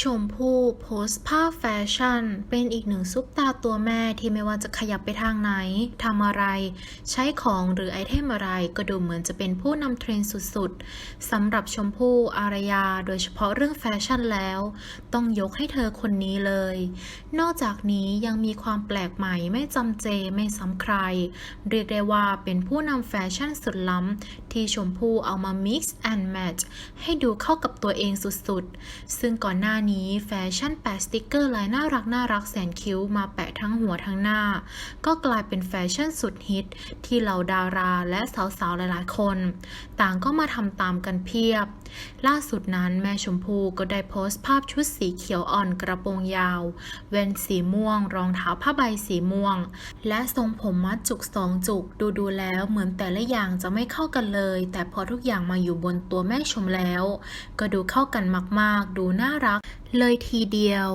ชมพู่โพสต์ภาพแฟชั่น เป็นอีกหนึ่งซุปตาตัวแม่ที่ไม่ว่าจะขยับไปทางไหนทำอะไร ใช้ของหรือไอเทมอะไร ก็ดูเหมือนจะเป็นผู้นำเทรนด์สุดๆสำหรับชมพู่อารยาโดยเฉพาะเรื่องแฟชั่นแล้ว ต้องยกให้เธอคนนี้เลย นอกจากนี้ยังมีความแปลกใหม่ไม่จำเจไม่ซ้ำใคร เรียกได้ว่าเป็นผู้นำแฟชั่นสุดล้ำที่ชมพู่เอามา mix and match ให้ดูเข้ากับตัวเองสุดๆ ซึ่งก่อนหน้านี้แฟชั่นแปะสติกเกอร์ลายน่ารักน่ารักแสนคิ้วมาแปะทั้งหัวทั้งหน้า ก็กลายเป็นแฟชั่นสุดฮิต ที่เหล่าดาราและสาวๆ หลายๆ คน ต่างก็มาทำตามกันเพียบ ล่าสุดนั้นแม่ชมพู่ก็ได้โพสต์ภาพชุดสีเขียวอ่อนกระโปรงยาวแว่นสีม่วง รองเท้าผ้าใบสีม่วง และทรงผมมัดจุกสองจุกดูดูแล้วเหมือนแต่ละอย่างจะไม่เข้ากันเลย แต่พอทุกอย่างมาอยู่บนตัวแม่ชมแล้ว ก็ดูเข้ากันมากๆ ดูน่ารักเลยทีเดียว